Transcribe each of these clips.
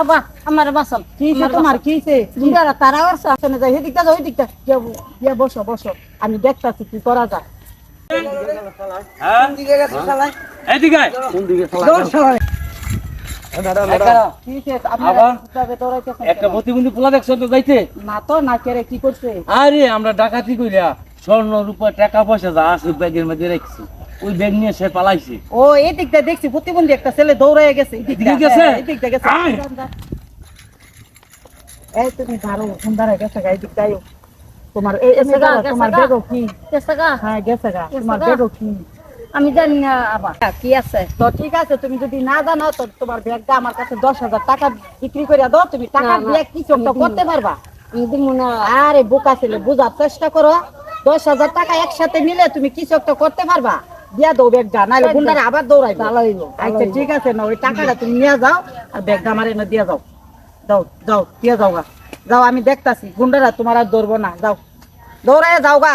আবা আমার বাসন তোমার? কিছে বুড়ারা তারা আর আসনে যায়। হেদিকটা যাও হেদিকটা গিয়া বসো বসো। আমি দেখতাছি কি করা যায়। হ্যাঁ? দৌড়াইতেছেন একটা প্রতিবন্ধী পোলা দেখছ তো যাইতে? না তো না কেরে কি করছে? আরে আমরা ডাকাতি কইরা স্বর্ণ রূপা টাকা পয়সা যা আছে ব্যাগের মধ্যে রাখছি। ওই ব্যাগ নিয়ে সে পালাইছে। ও এই দিকটা দেখছি প্রতিবন্ধী একটা ছেলে দৌড়াইয়া গেছে এই দিকটা গেছে? এই দিকটা গেছে। এই তুমি দাঁড়ো সুন্দর গেছে গা এই দিকটা তোমার এই গা, তোমার গা। কি? গেছে গা। হ্যাঁ গেছে গা তোমার গা। কি? আমি জানি না আবা কি আছে? তো ঠিক আছে তুমি যদি না জানো তো তোমার ব্যাগটা আমার কাছে দশ হাজার টাকা বিক্রি করে দাও তুমি টাকা দিয়ে কিছু একটা করতে পারবা। আমি দিব না। আরে বোকা ছেলে বোঝার চেষ্টা করো। দশ হাজার টাকা একসাথে নিলে তুমি কিছু একটা করতে পারবা। দিয়া দাও ব্যাগটা নাহলে। গুন্ডারা আবার দৌড়াইবে। ভালো আচ্ছা ঠিক আছে না ওই টাকাটা তুমি নিয়ে যাও আর ব্যাগটা আমার এনে দিয়ে যাও। যাও যাও দিয়ে যাও গা। যাও আমি দেখতাছি। গুন্ডারা তোমার আর ধরবো না। যাও। দৌড়ায় যাও গা।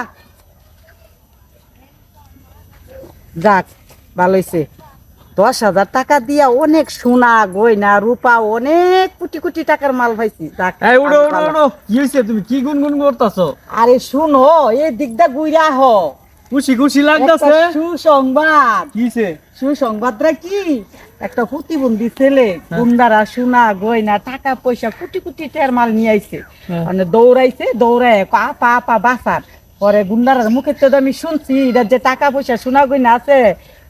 যাক ভালো হয়েছে দশ হাজার টাকা দিয়া অনেক সোনা গয়না রূপা অনেক কোটি কোটি টাকার মাল পাইছি। কি হইছে তুমি? কি গুনগুন করতাছো? আরে শুনো এই দিকটা গুইরা হ। খুশি খুশি লাগতাছে? সুসংবাদ। কিছে সুসংবাদটা কি? একটা প্রতিবন্ধী ছেলে গুন্ডারা সোনা গয়না টাকা পয়সা কোটি কোটি টাকার মাল নিয়ে আইছে। হ্যাঁ। মানে দৌড়াইছে দৌড়ায় পা পা পা বাসার পরে গুন্ডার মুখে তো আমি শুনছি এটার যে টাকা পয়সা সোনা গয়না আছে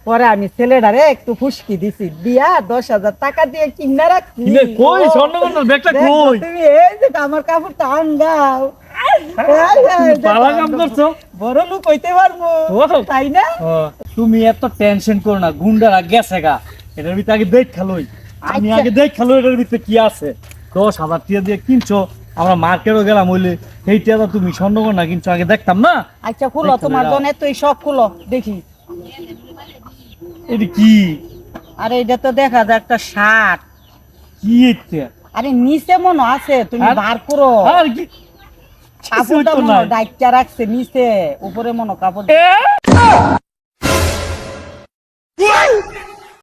পরে আমি ছেলেটারে একটু ফুসকি দিছি। দিয়া দশ হাজার টাকা দিয়ে কিনা রাখছি। কই? স্বর্ণগন্ধার ব্যাগটা কই? তুমি এই যে আমার কাপড়টা পালা কাম বড় লোক হইতে পারব তাই না? তুমি এত টেনশন করো না গুন্ডারা গেছে গা। এটার ভিতরে আগে দেখ খেলোই আমি আচ্ছা। আগে দেখ খেলো এটার ভিতরে কি আছে। দশ হাজার টাকা দিয়ে কিনছো আমরা মার্কেটও গেলাম হইলে সেই টাকা তুমি স্বর্ণগন্ধা কিনছো আগে দেখতাম না। আচ্ছা খুলো তোমার। জন্য তুই সব খুলো দেখি। এটা কি? আরে এটা তো দেখা যায় একটা শার্ট। কি এটা? আরে নিচে মনে আছে তুমি বার করো। আর কি? কাপড়টা মনে। রাখছে নিচে উপরে মনে কাপড়